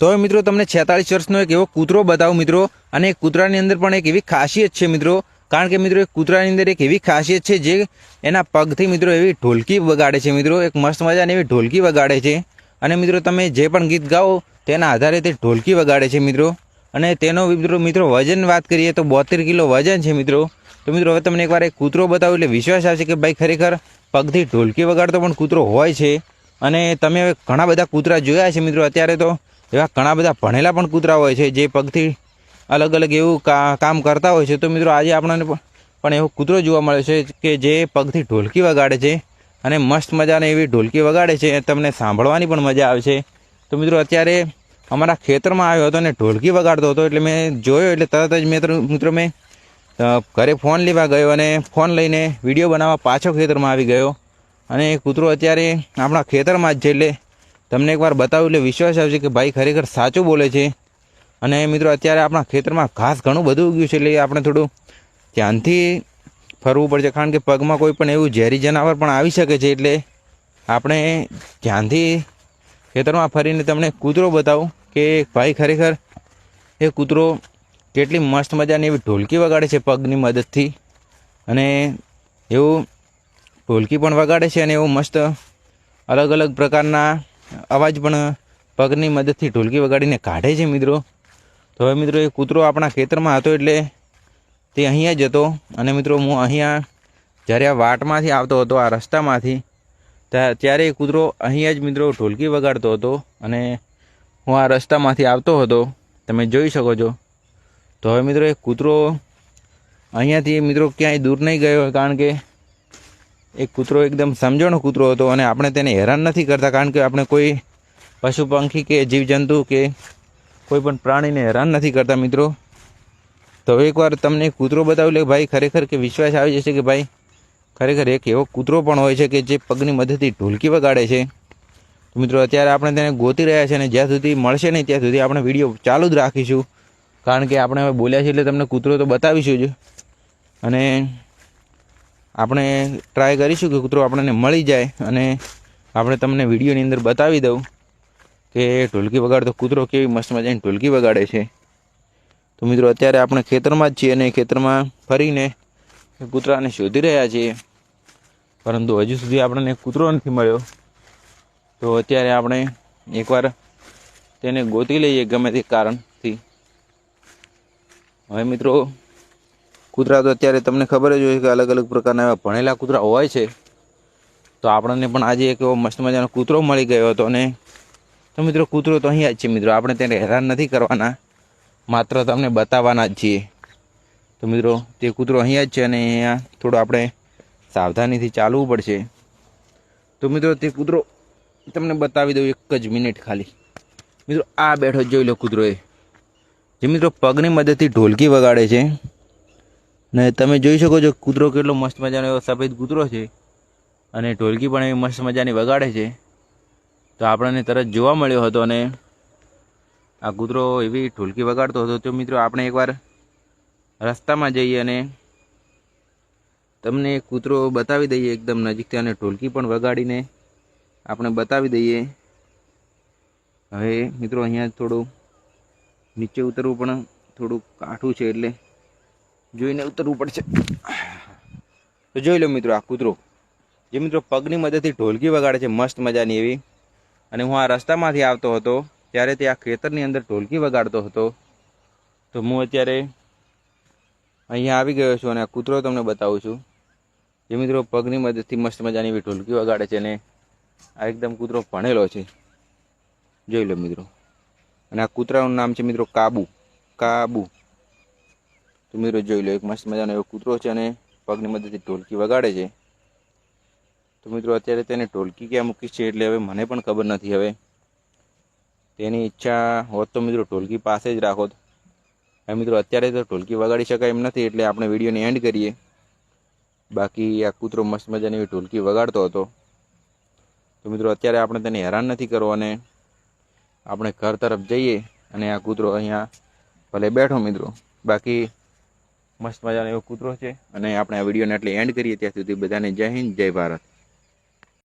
તો હવે મિત્રો, તમને છેતાળીસ વર્ષનો એક એવો કૂતરો બતાવું મિત્રો, અને કૂતરાની અંદર પણ એક એવી ખાસિયત છે મિત્રો. કારણ કે મિત્રો એક કૂતરાની અંદર એક એવી ખાસિયત છે જે એના પગથી મિત્રો એવી ઢોલકી વગાડે છે મિત્રો. એક મસ્ત મજાની એવી ઢોલકી વગાડે છે. અને મિત્રો, તમે જે પણ ગીત ગાઓ, તેના આધારે તે ઢોલકી વગાડે છે મિત્રો. અને તેનો મિત્રો મિત્રો, વજન વાત કરીએ તો બોતેર કિલો વજન છે મિત્રો. તો મિત્રો, હવે તમને એકવાર એક કૂતરો બતાવું એટલે વિશ્વાસ આવશે કે ભાઈ ખરેખર પગથી ઢોલકી વગાડતો પણ કૂતરો હોય છે. અને તમે હવે ઘણા બધા કૂતરા જોયા છે મિત્રો અત્યારે તો. એવા ઘણા બધા ભણેલા પણ કૂતરા હોય છે, જે પગથી અલગ અલગ એવું કામ કરતા હોય છે. તો મિત્રો આજે આપણને પણ એવો કૂતરો જોવા મળે છે કે જે પગથી ઢોલકી વગાડે છે અને મસ્ત મજાને એવી ઢોલકી વગાડે છે તમને સાંભળવાની પણ મજા આવે છે. તો મિત્રો અત્યારે અમારા ખેતરમાં આવ્યો હતો અને ઢોલકી વગાડતો હતો એટલે મેં જોયો એટલે તરત જ મિત્ર મિત્રો મેં ઘરે ફોન લેવા ગયો અને ફોન લઈને વીડિયો બનાવવા પાછો ખેતરમાં આવી ગયો. અને એ કૂતરો અત્યારે આપણા ખેતરમાં જ છે એટલે તમને એકવાર બતાવું એટલે વિશ્વાસ આવશે કે ભાઈ ખરેખર સાચું બોલે છે. અને મિત્રો, અત્યારે આપણા ખેતરમાં ઘાસ ઘણું બધું ઉગ્યું છે એટલે આપણે થોડું ધ્યાનથી ફરવું પડશે. કારણ કે પગમાં કોઈ પણ એવું ઝેરી જનાવર પણ આવી શકે છે એટલે આપણે ધ્યાનથી ખેતરમાં ફરીને તમને કૂતરો બતાવું કે ભાઈ ખરેખર એ કૂતરો કેટલી મસ્ત મજાની એવી ઢોલકી વગાડે છે પગની મદદથી. અને એવું ઢોલકી પણ વગાડે છે અને એવું મસ્ત અલગ અલગ પ્રકારના અવાજ પણ પગની મદદથી ઢોલકી વગાડીને કાઢે છે મિત્રો. તો હવે મિત્રો એ કૂતરો આપણા ખેતરમાં હતો એટલે તે અહીંયા જ હતો. અને મિત્રો હું અહીંયા જ્યારે આ વાટમાંથી આવતો હતો, આ રસ્તામાંથી ત્યાં ત્યારે એ કૂતરો અહીંયા જ મિત્રો ઢોલકી વગાડતો હતો. અને હું આ રસ્તામાંથી આવતો હતો. તમે જોઈ શકો છો. તો હવે મિત્રો એ કૂતરો અહીંયાથી મિત્રો ક્યાંય દૂર નહીં ગયો કારણ કે એક કૂતરો એકદમ સમજણો કૂતરો હતો અને આપણે તેને હેરાન નથી કરતા, કારણ કે આપણે કોઈ પશુ પંખી કે જીવજંતુ કે કોઈ પણ પ્રાણીને હેરાન નથી કરતા મિત્રો. તો એકવાર તમને કૂતરો બતાવી લે ભાઈ ખરેખર કે વિશ્વાસ આવી જશે કે ભાઈ ખરેખર એક એવો કૂતરો પણ હોય છે કે જે પગની મદદથી ઢોલકી વગાડે છે. તો મિત્રો અત્યારે આપણે તેને ગોતી રહ્યા છે અને જ્યાં સુધી મળશે નહીં ત્યાં સુધી આપણે વીડિયો ચાલુ જ રાખીશું. કારણ કે આપણે હવે બોલ્યા છીએ એટલે તમને કૂતરો તો બતાવીશું જ. અને આપણે ટ્રાય કરીશું કે કૂતરો આપણને મળી જાય અને આપણે તમને વિડીયોની અંદર બતાવી દઉં કે ઢોલકી વગાડતો કૂતરો કેવી મસ્ત મજાની ઢોલકી વગાડે છે. તો મિત્રો, અત્યારે આપણે ખેતરમાં જ છીએ અને ખેતરમાં ફરીને કૂતરાને શોધી રહ્યા છીએ. પરંતુ હજુ સુધી આપણને કૂતરો નથી મળ્યો. તો અત્યારે આપણે એકવાર તેને ગોતી લઈએ ગમે તે કારણથી. હવે મિત્રો કૂતરા તો અત્યારે તમને ખબર જ હોય કે અલગ અલગ પ્રકારના એવા ભણેલા કૂતરા હોય છે. તો આપણને પણ આજે એક એવો મસ્ત મજાનો કૂતરો મળી ગયો હતો અને તો મિત્રો કૂતરો તો અહીંયા જ છે મિત્રો, આપણે તેને હેરાન નથી કરવાના. માત્ર તમને બતાવવાના જ છીએ. તો મિત્રો, તે કૂતરો અહીંયા જ છે અને અહીંયા થોડું આપણે સાવધાનીથી ચાલવું પડશે. તો મિત્રો, તે કૂતરો તમને બતાવી દઉં એક જ મિનિટ ખાલી. મિત્રો, આ બેઠો જોઈ લો કૂતરો એ જે મિત્રો પગની મદદથી ઢોલકી વગાડે છે. ને તમે જોઈ શકો છો કૂતરો કેટલો મસ્ત મજાનો એવો સફેદ કૂતરો છે. અને ઢોલકી પણ એવી મસ્ત મજાની વગાડે છે. તો આપણને તરત જોવા મળ્યો હતો અને આ કૂતરો એવી ઢોલકી વગાડતો હતો. તો મિત્રો આપણે એકવાર રસ્તામાં જઈએ અને તમને કૂતરો બતાવી દઈએ એકદમ નજીકથી અને ઢોલકી પણ વગાડીને આપણે બતાવી દઈએ. હવે મિત્રો અહીંયા થોડું નીચે ઉતરવું પણ થોડું કાઠું છે એટલે જોઈને ઉતરવું પડશે. તો જોઈ લો મિત્રો આ કૂતરો. જે મિત્રો પગની મદદથી ઢોલકી વગાડે છે, મસ્ત મજાની એવી. અને હું આ રસ્તામાંથી આવતો હતો, ત્યારે તે આ ખેતરની અંદર ઢોલકી વગાડતો હતો. તો હું અત્યારે અહીંયા આવી ગયો છું અને આ કૂતરો તમને બતાવું છું. જે મિત્રો પગની મદદથી મસ્ત મજાની એવી ઢોલકી વગાડે છે અને આ એકદમ કૂતરો ભણેલો છે. જોઈ લો મિત્રો. અને આ કૂતરાનું નામ છે મિત્રો કાબુ. કાબુ. તો મિત્રો જોઈ લો. એક મસ્ત મજાનો એવો કૂતરો છે અને પગની મદદથી ઢોલકી વગાડે છે. તો મિત્રો, અત્યારે તેને ઢોલકી ક્યાં મૂકી છે એટલે હવે મને પણ ખબર નથી હવે. તેની ઈચ્છા હોત તો મિત્રો ઢોલકી પાસે જ રાખો હવે મિત્રો, અત્યારે તો ઢોલકી વગાડી શકાય એમ નથી એટલે આપણે વિડીયોને એન્ડ કરીએ. બાકી આ કૂતરો મસ્ત મજાની એવી ઢોલકી વગાડતો હતો. તો મિત્રો, અત્યારે આપણે તેને હેરાન નથી કરવો અને આપણે ઘર તરફ જઈએ અને આ કૂતરો અહીંયા ભલે બેઠો મિત્રો. બાકી મસ્ત મજાનો એવો કૂતરો છે. અને આપણે આ વિડીયોને એટલે એન્ડ કરીએ, ત્યાં સુધી બધાને જય હિન્દ, જય ભારત.